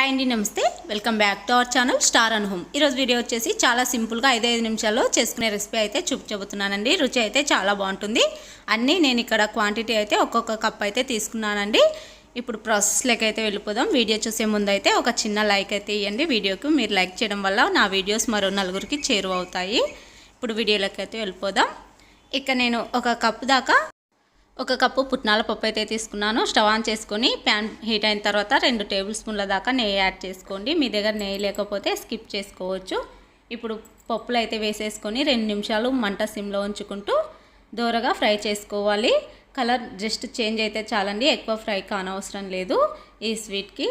Hi అండి నమస్తే. Welcome back to our channel star and home ఈరోజు వీడియో వచ్చేసి చాలా సింపుల్గా ఐదు ఐదు నిమిషాల్లో చేసుకునే రెసిపీ అయితే చూపించబోతున్నానండి. రుచి అయితే చాలా బాగుంటుంది. అన్నీ నేను ఇక్కడ క్వాంటిటీ అయితే ఒక్కొక్క కప్ అయితే తీసుకున్నానండి. ఇప్పుడు ప్రాసెస్లోకి అయితే వెళ్ళిపోదాం. వీడియో చూసే ముందు అయితే ఒక చిన్న లైక్ అయితే ఇవ్వండి వీడియోకి మీరు లైక్ చేయడం వల్ల నా వీడియోస్ మరో నలుగురికి చేరువవుతాయి ఇప్పుడు వీడియోలోకి అయితే వెళ్ళిపోదాం. ఇక నేను ఒక కప్ దాకా ఒక కప్పు పుట్నాల పప్పు అయితే తీసుకున్నాను. స్టవ్ ఆన్ చేసుకొని ప్యాన్ హీట్ అయిన తర్వాత రెండు టేబుల్ స్పూన్ల దాకా నెయ్యి యాడ్ చేసుకోండి. మీ దగ్గర నెయ్యి లేకపోతే స్కిప్ చేసుకోవచ్చు. ఇప్పుడు పప్పులు అయితే వేసేసుకొని రెండు నిమిషాలు మంట సిమ్లో ఉంచుకుంటూ దూరగా ఫ్రై చేసుకోవాలి. కలర్ జస్ట్ చేంజ్ అయితే చాలండి. ఎక్కువ ఫ్రై కానవసరం లేదు ఈ స్వీట్కి.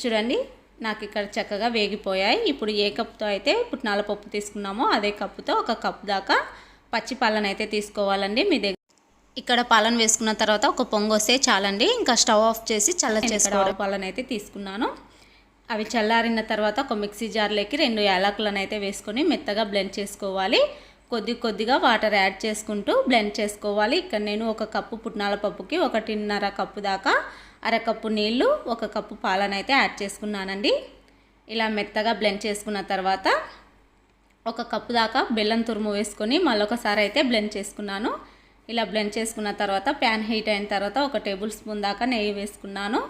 చూడండి నాకు ఇక్కడ చక్కగా వేగిపోయాయి. ఇప్పుడు ఏ కప్తో అయితే పుట్నాల పప్పు తీసుకున్నామో అదే కప్పుతో ఒక కప్ దాకా పచ్చి పాలన అయితే తీసుకోవాలండి. మీ దగ్గర ఇక్కడ పాలన వేసుకున్న తర్వాత ఒక పొంగు వస్తే చాలండి. ఇంకా స్టవ్ ఆఫ్ చేసి చల్ల చేసుకోవడం. పాలన అయితే తీసుకున్నాను. అవి చల్లారిన తర్వాత ఒక మిక్సీ జార్లోకి రెండు యాలకులను అయితే వేసుకొని మెత్తగా బ్లెండ్ చేసుకోవాలి. కొద్ది కొద్దిగా వాటర్ యాడ్ చేసుకుంటూ బ్లెండ్ చేసుకోవాలి. ఇక్కడ నేను ఒక కప్పు పుట్నాల పప్పుకి ఒకటిన్నర కప్పు దాకా అరకప్పు నీళ్ళు ఒక కప్పు పాలన అయితే యాడ్ చేసుకున్నానండి. ఇలా మెత్తగా బ్లెండ్ చేసుకున్న తర్వాత ఒక కప్పు దాకా బెల్లం తురుము వేసుకొని మళ్ళొకసారి అయితే బ్లెండ్ చేసుకున్నాను. ఇలా బ్లెండ్ చేసుకున్న తర్వాత ప్యాన్ హీట్ అయిన తర్వాత ఒక టేబుల్ స్పూన్ దాకా నెయ్యి వేసుకున్నాను.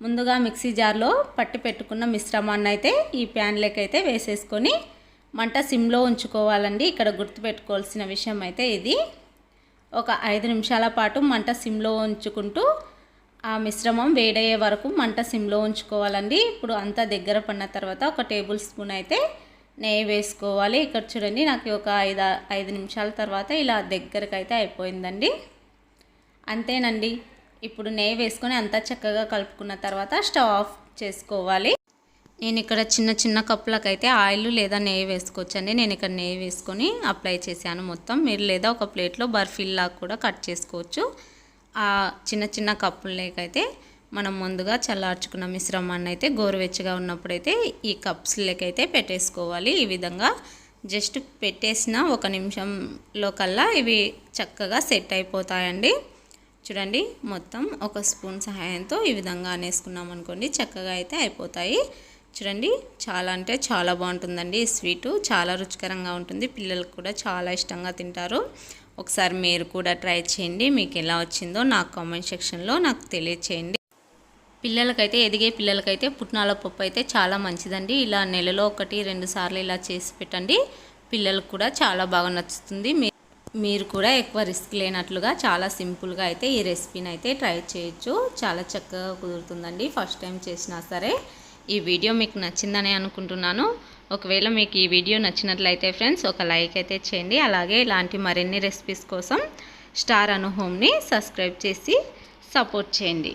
ముందుగా మిక్సీ జార్లో పట్టి పెట్టుకున్న మిశ్రమాన్ని అయితే ఈ ప్యాన్లోకి అయితే వేసేసుకొని మంట సిమ్లో ఉంచుకోవాలండి. ఇక్కడ గుర్తుపెట్టుకోవాల్సిన విషయం అయితే ఇది. ఒక ఐదు నిమిషాల పాటు మంట సిమ్లో ఉంచుకుంటూ ఆ మిశ్రమం వేడయ్యే వరకు మంట సిమ్లో ఉంచుకోవాలండి. ఇప్పుడు అంతా దగ్గర పడిన తర్వాత ఒక టేబుల్ స్పూన్ అయితే నెయ్యి వేసుకోవాలి. ఇక్కడ చూడండి నాకు ఒక ఐదు ఐదు నిమిషాల తర్వాత ఇలా దగ్గరకు అయితే అయిపోయిందండి. అంతేనండి. ఇప్పుడు నెయ్యి వేసుకొని అంతా చక్కగా కలుపుకున్న తర్వాత స్టవ్ ఆఫ్ చేసుకోవాలి. నేను ఇక్కడ చిన్న చిన్న కప్పులకు అయితే ఆయిల్ లేదా నెయ్యి వేసుకోవచ్చండి. నేను ఇక్కడ నెయ్యి వేసుకొని అప్లై చేశాను మొత్తం. మీరు లేదా ఒక ప్లేట్లో బర్ఫీల్లా కూడా కట్ చేసుకోవచ్చు. ఆ చిన్న చిన్న కప్పులకైతే మనం ముందుగా చల్లార్చుకున్న మిశ్రమాన్ని అయితే గోరువెచ్చగా ఉన్నప్పుడైతే ఈ కప్స్లకైతే పెట్టేసుకోవాలి. ఈ విధంగా జస్ట్ పెట్టేసిన ఒక నిమిషంలో కల్లా ఇవి చక్కగా సెట్ అయిపోతాయండి. చూడండి మొత్తం ఒక స్పూన్ సహాయంతో ఈ విధంగా అనేసుకున్నాం అనుకోండి చక్కగా అయితే అయిపోతాయి. చూడండి చాలా అంటే చాలా బాగుంటుందండి ఈ స్వీటు. చాలా రుచికరంగా ఉంటుంది. పిల్లలకు కూడా చాలా ఇష్టంగా తింటారు. ఒకసారి మీరు కూడా ట్రై చేయండి. మీకు ఎలా వచ్చిందో నాకు కామెంట్ సెక్షన్లో నాకు తెలియచేయండి. పిల్లలకైతే ఎదిగే పిల్లలకైతే పుట్నాల పప్పు అయితే చాలా మంచిదండి. ఇలా నెలలో ఒకటి రెండు సార్లు ఇలా చేసి పెట్టండి. పిల్లలకు కూడా చాలా బాగా నచ్చుతుంది. మీరు కూడా ఎక్కువ రిస్క్ లేనట్లుగా చాలా సింపుల్గా అయితే ఈ రెసిపీని అయితే ట్రై చేయొచ్చు. చాలా చక్కగా కుదురుతుందండి. ఫస్ట్ టైం చేసినా సరే ఈ వీడియో మీకు నచ్చిందని అనుకుంటున్నాను. ఒకవేళ మీకు ఈ వీడియో నచ్చినట్లయితే ఫ్రెండ్స్ ఒక లైక్ అయితే చేయండి. అలాగే ఇలాంటి మరిన్ని రెసిపీస్ కోసం స్టార్ అను హోమ్ని సబ్స్క్రైబ్ చేసి సపోర్ట్ చేయండి.